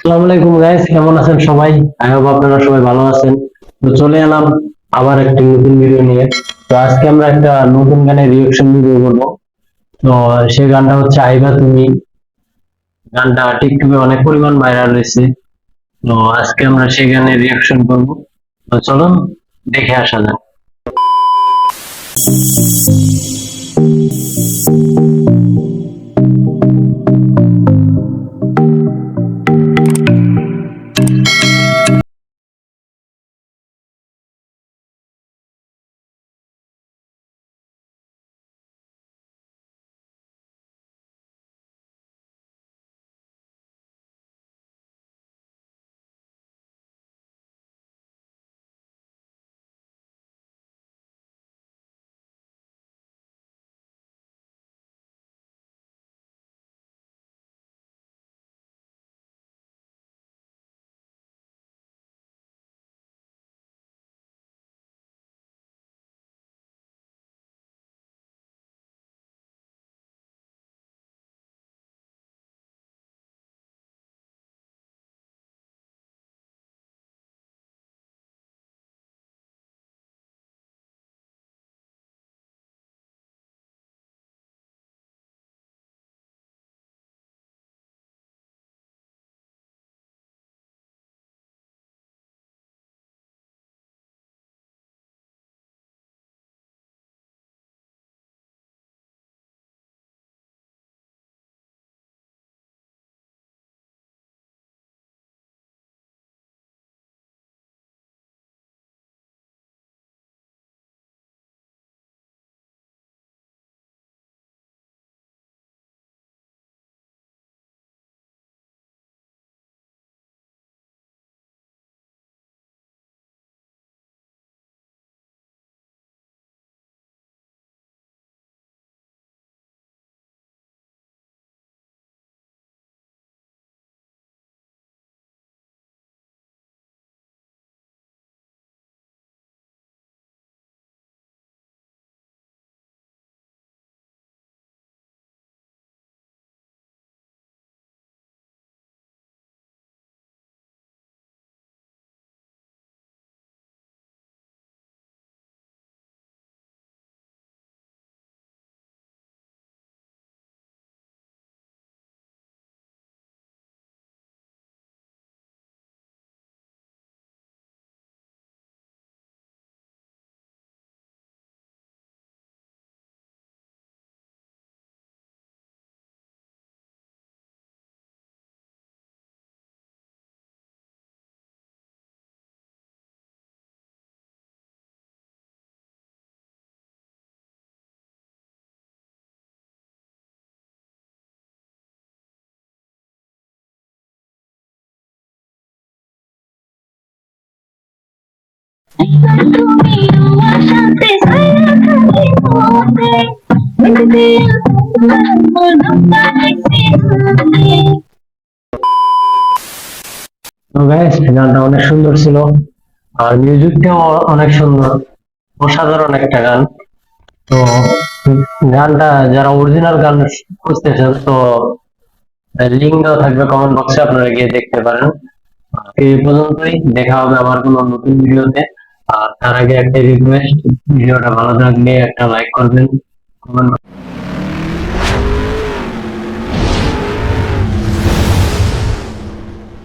আসসালামু আলাইকুম গাইস কেমন আছেন সবাই? আই হোপ আপনারা সবাই ভালো আছেন। তো চলে এলাম আবার একটি নতুন ভিডিও নিয়ে। তো আজকে আমরা একটা নতুন গানের রিঅ্যাকশন ভিডিও করব। তো সেই গানটা হচ্ছে আইবা তুমি। গানটা টিকটকে অনেক পরিমাণ ভাইরাল হয়েছে। তো আজকে আমরা সেই গানের রিঅ্যাকশন করব। তো চলুন, দেখে আসা যাক। গানটা অনেক সুন্দর ছিল। আর মিউজিকটাও অনেক সুন্দর। অসাধারণ একটা গান। তো গানটা যারা অরিজিনাল গান খুঁজতেছেন, তো লিঙ্ক দেওয়া থাকবে কমেন্ট বক্সে আপনারা গিয়ে দেখতে পারেন। এই পর্যন্তই। দেখা হবে আমার কোনো নতুন ভিডিওতে আর তার আগে একটা রিকোয়েস্ট ভিডিওটা ভালো থাকলে একটা লাইক করবেন। কমেন্ট